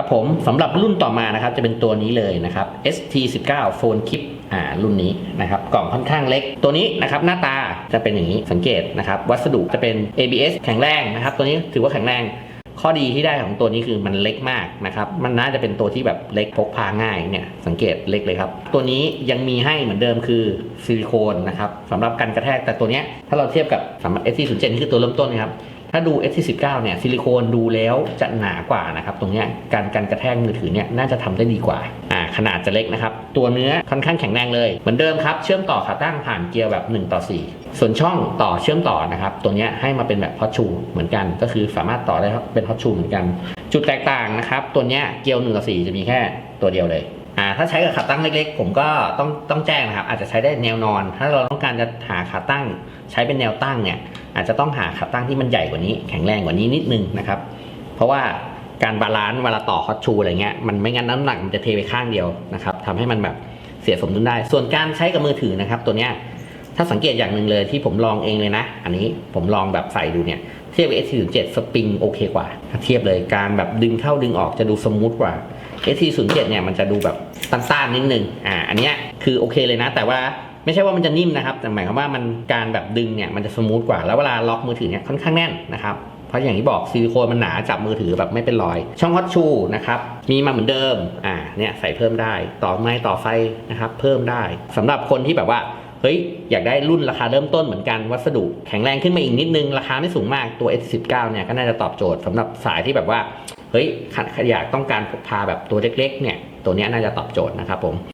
ครับผมสำหรับรุ่นต่อมานะครับจะเป็นตัวนี้เลยนะครับ ST19 Phone Clip อ่ารุ่นนี้นะครับกล่องค่อนข้างเล็ก ตัวนี้นะครับหน้าตาจะเป็นอย่างนี้สังเกตนะครับวัสดุจะเป็น ABS แข็งแรงนะครับ ตัวนี้ถือว่าแข็งแรงข้อดีที่ได้ของตัวนี้คือมันเล็กมากนะครับ มันน่าจะเป็นตัวที่แบบเล็กพกพาง่ายเนี่ย สังเกตเล็กเลยครับ ตัวนี้ยังมีให้เหมือนเดิมคือซิลิโคนนะครับสำหรับกันกระแทกแต่ตัวเนี้ยถ้าเราเทียบกับสำหรับ ST07 นี่คือตัวเริ่มต้นนะครับ ถ้าดู S49 เนี่ยซิลิโคนดูแล้วจะหนากว่านะครับตรงเนี้ยการการกระแทกมือถือเนี่ยน่าจะทำได้ดีกว่าอ่า ขนาดจะเล็กนะครับ ตัวเนื้อค่อนข้างแข็งแรงเลยเหมือนเดิมครับ เชื่อมต่อขาตั้งผ่านเกียร์แบบ 1 ต่อ 4 ส่วนช่องต่อเชื่อมต่อนะครับ ตัวเนี้ยให้มาเป็นแบบฮอชูเหมือนกัน ก็คือสามารถต่อได้เป็นฮอชูเหมือนกัน จุดแตกต่างนะครับ ตัวเนี้ยเกียร์1ต่อ4จะมีแค่ตัวเดียวเลย ถ้าใช้กับขาตั้งเล็กๆ ผมก็ต้องต้องแจ้งนะครับ อาจจะใช้ได้แนวนอน ถ้าเราต้องการจะหาขาตั้ง ใช้เป็นแนวตั้งเนี่ย อาจจะต้องหาขาตั้งที่มันใหญ่กว่านี้ แข็งแรงกว่านี้นิดนึงนะครับ เพราะว่าการบาลานซ์เวลาต่อฮอตชูอะไรเงี้ยมันไม่งั้นน้ำหนักมันจะเทไปข้างเดียวนะครับทำให้มันแบบเสียสมดุลได้ ส่วนการใช้กับมือถือนะครับ ตัวเนี้ยถ้าสังเกตอย่างหนึ่งเลยที่ผมลองเองเลยนะ อันนี้ผมลองแบบใส่ดูเนี่ยเทียบกับ S47 สปริงโอเคกว่า เทียบเลยการแบบดึงเข้าดึงออกจะดูสมูทกว่า ST07 เนี่ยมันจะดูแบบต้านๆนิดนึง อ่า อันเนี้ยคือโอเคเลยนะ แต่ว่าไม่ใช่ว่ามันจะนิ่มนะครับ แต่หมายความว่ามันการแบบดึงเนี่ยมันจะสมูทกว่า แล้วเวลาล็อกมือถือเนี่ยค่อนข้างแน่นนะครับ เพราะอย่างที่บอกซิลิโคนมันหนาจับมือถือแบบไม่เป็นรอย ช่องฮอตชูนะครับ มีมาเหมือนเดิม อ่า เนี่ยใส่เพิ่มได้ ต่อไม้ต่อไฟนะครับ เพิ่มได้สำหรับคนที่แบบว่า เฮ้ยอยากได้รุ่นราคาเริ่มต้นเหมือนกันวัสดุแข็งแรงขึ้นมาอีกนิดนึง ราคาไม่สูงมากตัว S19 เนี่ยก็น่าจะตอบโจทย์สำหรับสายที่แบบว่าเฮ้ยอยากต้องการพกพาแบบตัวเล็กๆเนี่ยตัวนี้น่าจะตอบโจทย์นะครับผม